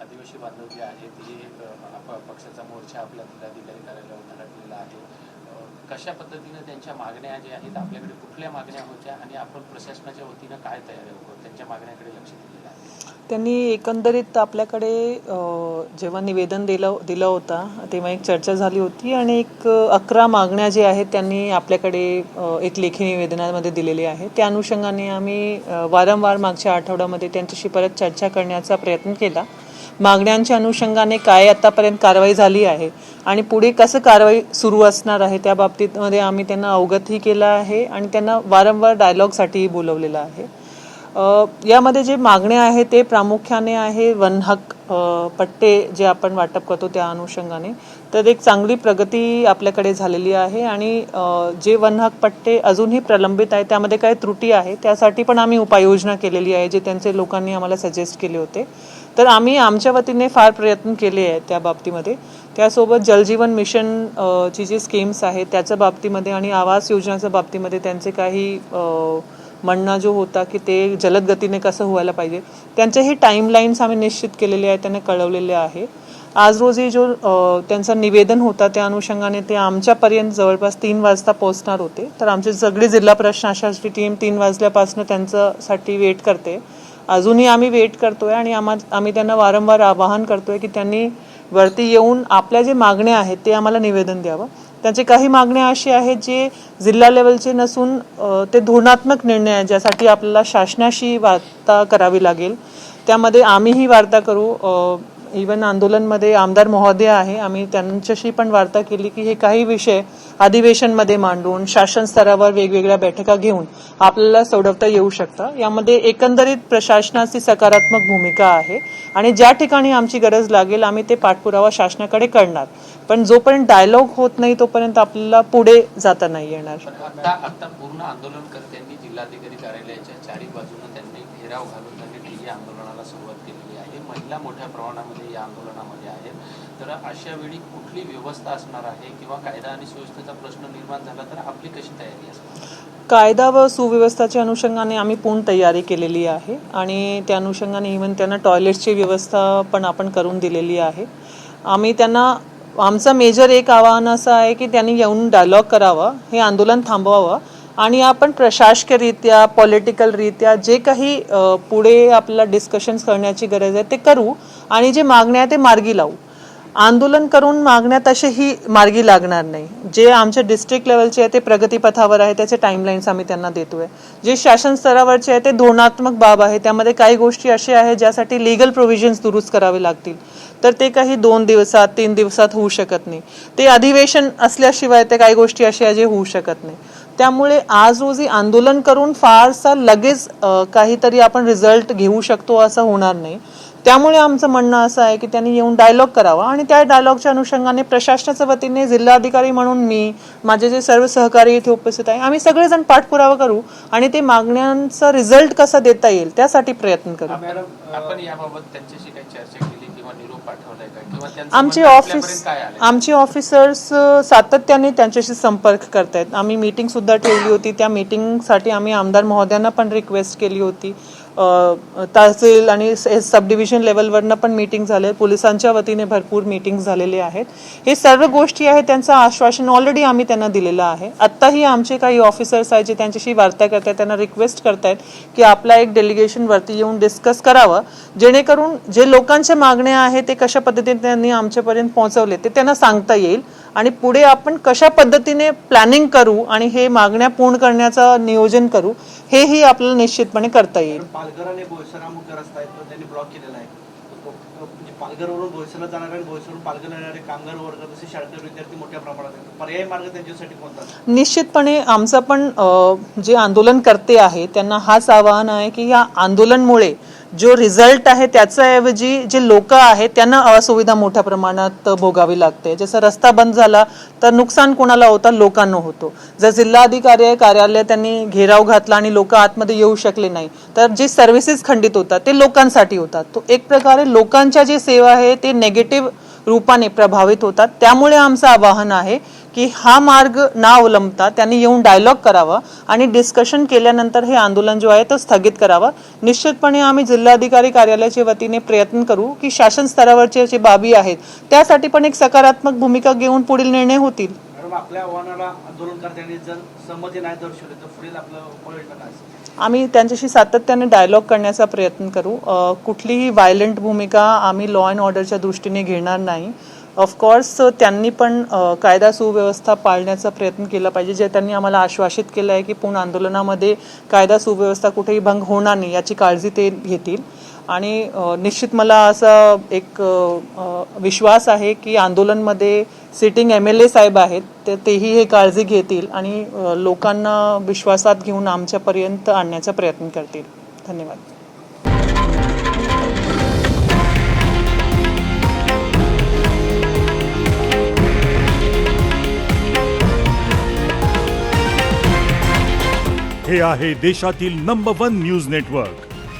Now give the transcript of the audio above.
आदिवासी बांधव जे आहेत हे अ, पक्षाचा मोर्चा आपल्या जिल्हाधिकारी कार्यालयावर धडकलेला आहे कशा पद्धतीनं त्यांच्या मागण्या ज्या आहेत आपल्याकडे कुठल्या मागण्या होत्या आणि आपण प्रशासनाच्या वतीनं काय तयारी आहोत? त्यांच्या मागण्याकडे लक्ष दिलेलं आहे. त्यांनी एकंदरीत आपल्याकडे जेव्हा निवेदन दिलं दिलं होतं तेव्हा एक चर्चा झाली होती आणि एक अकरा मागण्या जे आहेत त्यांनी आपल्याकडे एक लेखी निवेदनामध्ये दिलेली आहे. त्या अनुषंगाने आम्ही वारंवार मागच्या आठवड्यामध्ये त्यांच्याशी परत चर्चा करण्याचा प्रयत्न केला. मागण्यांच्या अनुषंगाने काय आतापर्यंत कारवाई झाली आहे आणि पुढे कसं कारवाई सुरू असणार आहे त्या बाबतीतमध्ये आम्ही त्यांना अवगतही केलं आहे आणि त्यांना वारंवार डायलॉगसाठीही बोलवलेलं आहे. यामध्ये जे मागण्या आहेत ते प्रामुख्याने आहे वनहक अ, पट्टे जे आपण वाटप करतो त्या अनुषंगाने. तर एक चांगली प्रगती आपल्याकडे झालेली आहे आणि जे जे वनहक पट्टे अजूनही प्रलंबित आहे त्यामध्ये काही त्रुटी आहे त्यासाठी पण आम्ही उपाययोजना केलेली आहे जे त्यांचे लोकांनी आम्हाला सजेस्ट केले होते. तर आम्ही आमच्या वतीने फार प्रयत्न केले आहेत त्या बाबतीमध्ये. त्यासोबत जलजीवन मिशन ची जी स्कीम्स आहेत त्याच्या बाबतीमध्ये आणि आवास योजनाच्या बाबतीमध्ये त्यांचे काही म्हणणं जो होता की ते जलद गतीने कसं व्हायला पाहिजे त्यांचेही टाईमलाईन्स आम्ही निश्चित केलेले आहे त्यांना कळवलेले आहे. आज रोजी जो त्यांचं त्यांचा निवेदन होता त्या अनुषंगाने ते आमच्यापर्यंत जवळपास तीन वाजता पोहोचणार होते. तर आमची सगळी जिल्हा प्रशासनाची टीम तीन वाजल्यापासून त्यांच्यासाठी वेट करते. अजूनही आम्ही वेट करतोय आणि आम्हा आम्ही त्यांना वारंवार आवाहन करतोय की त्यांनी वरती येऊन आपल्या जे मागण्या आहेत ते आम्हाला निवेदन द्यावं. त्याचे काही मागण्या अशी आहेत जे जिल्हा लेवलचे नसून ते धोरणात्मक निर्णय आहेत ज्यासाठी आपल्याला शासनाशी वार्ता करावी लागेल. त्यामध्ये आम्हीही वार्ता करू इवन आंदोलनमध्ये आमदार महोदय आहे आम्ही त्यांच्याशी पण वार्ता केली की हे काही विषय अधिवेशनमध्ये मांडून शासन स्तरावर वेगवेगळ्या बैठका घेऊन आपल्याला सोडवता येऊ शकतं. यामध्ये एकंदरीत प्रशासनाची सकारात्मक भूमिका आहे आणि ज्या ठिकाणी आमची गरज लागेल आम्ही ते पाठपुरावा शासनाकडे करणार. पण जोपर्यंत डायलॉग होत नाही तोपर्यंत आपल्याला पुढे जाता नाही येणार. आता पूर्ण आंदोलनकर्त्यांनी जिल्हाधिकारी कार्यालयाच्या चारी बाजूने त्यांनी घेराव घालून त्यांनी आंदोलनाला सुरुवात केलेली आहे. महिला मोठ्या प्रमाणामध्ये या आंदोलनामध्ये आहेत तर अशा वेळी कुठली व्यवस्था असणार आहे किंवा कायदा आणि सुव्यवस्थेचा प्रश्न निर्माण झाला तर आपली कशी तयारी असणार कायदा व सुव्यवस्थाच्या अनुषंगाने आम्ही पूर्ण तयारी केलेली आहे आणि त्या अनुषंगाने इव्हन त्यांना टॉयलेटची व्यवस्था पण आपण करून दिलेली आहे. आम्ही त्यांना आमचा मेजर एक आवाहन असं आहे की त्यांनी येऊन डायलॉग करावा हे आंदोलन थांबवावं आणि आपण प्रशासकीयरित्या पॉलिटिकलरित्या जे काही पुढे आपल्याला डिस्कशन्स करण्याची गरज आहे ते करू. आणि जे मागण्या आहे ते मार्गी लावू. आंदोलन करून मागण्या तसेही मार्गी लागणार नाही. जे आमच्या डिस्ट्रिक्ट लेवलचे आहे ते प्रगतीपथावर आहे त्याचे टाईमलाईन्स आम्ही त्यांना देतोय. जे शासन स्तरावरचे आहे ते धोरणात्मक बाब आहे. त्यामध्ये काही गोष्टी अशा आहेत ज्यासाठी लिगल प्रोव्हिजन्स दुरुस्त करावे लागतील. तर ते काही दोन दिवसात तीन दिवसात होऊ शकत नाही. ते अधिवेशन असल्याशिवाय ते काही गोष्टी अशा आहे जे होऊ शकत नाही. त्यामुळे आज रोजी आंदोलन करून फारसा लगेच काहीतरी आपण रिझल्ट घेऊ शकतो असं होणार नाही. त्यामुळे आमचं म्हणणं असं आहे की त्यांनी येऊन डायलॉग करावा. आणि त्या डायलॉगच्या अनुषंगाने प्रशासनाच्या वतीने जिल्हाधिकारी म्हणून मी माझे जे सर्व सहकारी इथे उपस्थित आहे आम्ही सगळेजण पाठपुरावा करू आणि ते मागण्यांचा रिझल्ट कसा देता येईल त्यासाठी प्रयत्न करू. आपण याबाबत त्यांच्याशी काही चर्चा केली किंवा निरोप पाठवलाय का? किंवा त्यांचं आमचे ऑफिस आमचे ऑफिसर्स सातत्याने त्यांच्याशी संपर्क करतायत. आम्ही मीटिंग सुद्धा ठेवली होती. त्या मीटिंगसाठी आम्ही आमदार महोदयांना पण रिक्वेस्ट केली होती. तहसील आणि सब डिव्हिजन लेवलवरनं पण मीटिंग झाले. पोलिसांच्या वतीने भरपूर मीटिंग झालेले आहेत. हे सर्व गोष्टी आहेत त्यांचं आश्वासन ऑलरेडी आम्ही त्यांना दिलेलं आहे. आत्ताही आमचे काही ऑफिसर्स आहेत जे त्यांच्याशी वार्ता करतायत त्यांना रिक्वेस्ट करतायत की आपला एक डेलिगेशन वरती येऊन डिस्कस करावं. जेणेकरून जे लोकांच्या मागण्या आहेत ते कशा पद्धतीने त्यांनी आमच्यापर्यंत पोहोचवले ते त्यांना सांगता येईल. आणि पुढे आपण कशा पद्धतीने प्लॅनिंग करू आणि हे मागण्या पूर्ण करण्याचं नियोजन करू हेही आपल्याला निश्चितपणे करता येईल. म्हणजे पालघरवरून बोईसरला जाणारे आणि बोईसरवरून पालघर येणारे कामगार वर्ग तसे शाळकरी विद्यार्थी मोठ्या प्रमाणात आहेत. पर्यायी मार्ग त्यांच्यासाठी कोणता? निश्चितपणे आमचं पण जे आंदोलन करते आहे त्यांना हाच आवाहन आहे की या आंदोलनमुळे जो रिझल्ट आहे त्याच्याऐवजी जे लोक आहेत त्यांना असुविधा मोठ्या प्रमाणात भोगावी लागते. जसं रस्ता बंद झाला तर नुकसान कोणाला होतं? लोकांना होतो. जर जिल्हाधिकारी कार्यालय त्यांनी घेराव घातला आणि लोक आतमध्ये येऊ शकले नाही तर जे सर्व्हिसेस खंडित होतात ते लोकांसाठी होतात. तो एक प्रकारे लोकांच्या जे सेवा आहे ते नेगेटिव्ह रूपाने प्रभावित होतात. त्यामुळे आमचं आवाहन आहे की हा मार्ग ना अवलंबता त्यांनी येऊन डायलॉग करावा आणि डिस्कशन केल्यानंतर हे आंदोलन जो आहे तो स्थगित करावा. निश्चितपणे आम्ही जिल्हाधिकारी कार्यालयाच्या वतीने प्रयत्न करू की शासन स्तरावरचे जे बाबी आहेत त्यासाठी पण एक सकारात्मक भूमिका घेऊन पुढील निर्णय होतील. आपल्या आव्हानाला आंदोलनकर्त्यांनी जर संमती नाही दर्शवली तर पुढील आपलं आम्ही त्यांच्याशी सातत्याने डायलॉग करण्याचा प्रयत्न करू. कुठलीही व्हायलंट भूमिका आम्ही लॉ अँड ऑर्डरच्या दृष्टीने घेणार नाही. ऑफकोर्स त्यांनी पण कायदा सुव्यवस्था पाळण्याचा प्रयत्न केला पाहिजे. जे त्यांनी आम्हाला आश्वासित केलं आहे की पूर्ण आंदोलनामध्ये कायदा सुव्यवस्था कुठेही भंग होणार नाही याची काळजी ते घेतील. आणि निश्चित मला असा एक विश्वास आहे की आंदोलनमध्ये सिटिंग एम एल ए साहेब आहेत ते तेही हे काळजी घेतील आणि लोकांना विश्वासात घेऊन आमच्यापर्यंत आणण्याचा प्रयत्न करतील. धन्यवाद. हे आहे देशातील नंबर वन न्यूज नेटवर्क